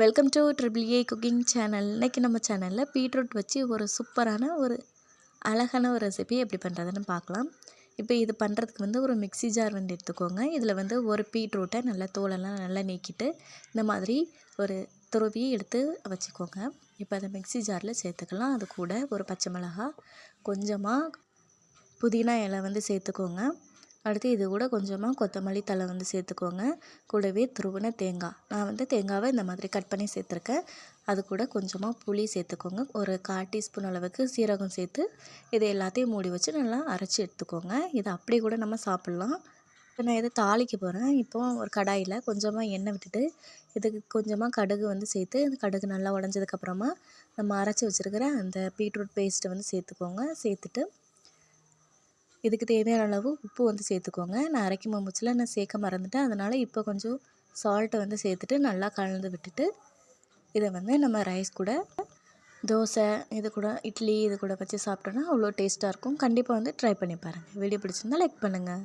Welcome to triple A cooking channel இன்றைக்கி நம்ம சேனலில் பீட்ரூட் வச்சு ஒரு சூப்பரான ஒரு அழகான ஒரு ரெசிபி எப்படி பண்ணுறதுன்னு பார்க்கலாம். இப்போ இது பண்ணுறதுக்கு வந்து ஒரு மிக்ஸி ஜார் வந்து எடுத்துக்கோங்க. இதில் வந்து ஒரு பீட்ரூட்டை நல்லா தோலெல்லாம் நல்லா நீக்கிட்டு இந்த மாதிரி ஒரு துருவி எடுத்து வச்சுக்கோங்க. இப்போ அதை மிக்ஸி ஜாரில் சேர்த்துக்கலாம். அது கூட ஒரு பச்சை மிளகா கொஞ்சமாக புதினா இலை வந்து சேர்த்துக்கோங்க. அடுத்து இது கூட கொஞ்சமாக கொத்தமல்லி தழை வந்து சேர்த்துக்கோங்க. கூடவே துருவின தேங்காய். நான் வந்து தேங்காவை இந்த மாதிரி கட் பண்ணி சேர்த்துருக்கேன். அது கூட கொஞ்சமாக புளி சேர்த்துக்கோங்க. ஒரு கால் டீஸ்பூன் அளவுக்கு சீரகம் சேர்த்து இதை எல்லாத்தையும் மூடி வச்சு நல்லா அரைச்சி எடுத்துக்கோங்க. இதை அப்படியே கூட நம்ம சாப்பிட்லாம். இப்போ நான் இதை தாளிக்க போகிறேன் இப்போ ஒரு கடாயில் கொஞ்சமாக எண்ணெய் விட்டுட்டு இதுக்கு கொஞ்சமாக கடுகு வந்து சேர்த்து இந்த கடுகு நல்லா உடஞ்சதுக்கப்புறமா நம்ம அரைச்சி வச்சுருக்கிற அந்த பீட்ரூட் பேஸ்ட்டை வந்து சேர்த்துக்கோங்க. சேர்த்துட்டு இதுக்கு தேவையான அளவு உப்பு வந்து சேர்த்துக்கோங்க. நான் அரைக்கும் மம்புச்சில் நான் சேர்க்க மறந்துட்டேன். அதனால் இப்போ கொஞ்சம் சால்ட்டை வந்து சேர்த்துட்டு நல்லா கலந்து விட்டுட்டு இதை வந்து நம்ம ரைஸ் கூட தோசை இது கூட இட்லி இது கூட வச்சு சாப்பிட்டோன்னா அவ்வளோ டேஸ்ட்டாக இருக்கும். கண்டிப்பாக வந்து ட்ரை பண்ணி பாருங்கள் வீடியோ பிடிச்சிருந்தா லைக் பண்ணுங்கள்